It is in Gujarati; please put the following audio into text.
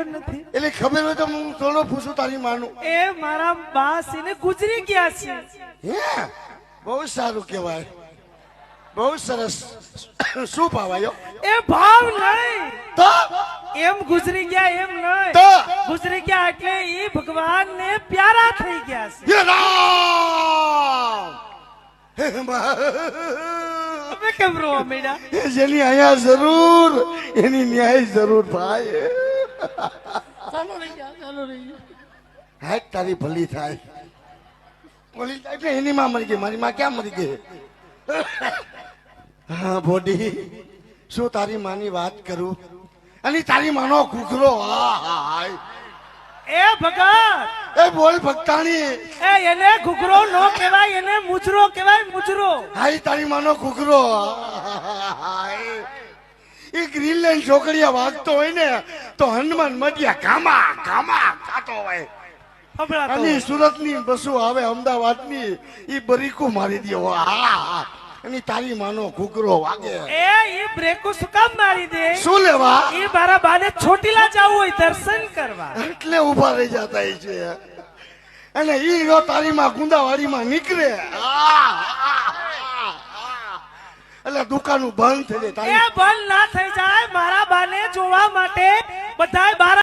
ખબર નથી. એટલે ખબર હોય તો હું થોડો પૂછું તારી માનું. એ મારા બા સિને ગુજરી ગયા છે. હે? બહુ સારું કહેવાય. બહુ સરસ. શું ભાવાયો એ ભાવ નહીં. તો? એમ ગુજરી ગયા એમ નહીં. તો? ગુજરી ગયા એટલે એ ભગવાન ને પ્યારા થઈ ગયા છે. હે રામ! તમે કેમ રો મેડા જેની અહીંયા જરૂર એની ન્યાય જરૂર થાય ચાલો રહી જા ચાલો રહી જા. હાય તારી ભલી થાય. ભલી થાય એટલે એની માં મરી ગઈ મારી માં ક્યાં મરી ગઈ? હા બોડી શું તારી માની વાત કરું? અને તારી માનો ઘૂઘરો હા હા હા એ ભગત! એ બોલ ભક્તાણી. એ એને ઘૂઘરો નો કહેવાય એને મુજરો કહેવાય મુજરો. હાય તારી માનો ઘૂઘરો એ ગ્રીનલેન્ડ છોકરીયા વાગતો હોય ને તો હનુમાન મધ્યા કામા કામા કાતો હોય. અને સુરતની બસો આવે અમદાવાદની એ બરીકું મારી દે. હા હા. તારી માનો ઘૂકરો વાગે. એ ઈ બ્રેકો શું કામ મારી દે? શું લેવા? ઈ મારા બાને છોટીલા જવું હોય દર્શન કરવા. એટલે ઊભા રહી જતા છે. અને ઈ જો તારી માં ગુંદાવાડી માં નીકળે આ. એટલે દુકાનું બંધ થઈ જાય. એ બંધ ના થઈ જાય. મારા બાને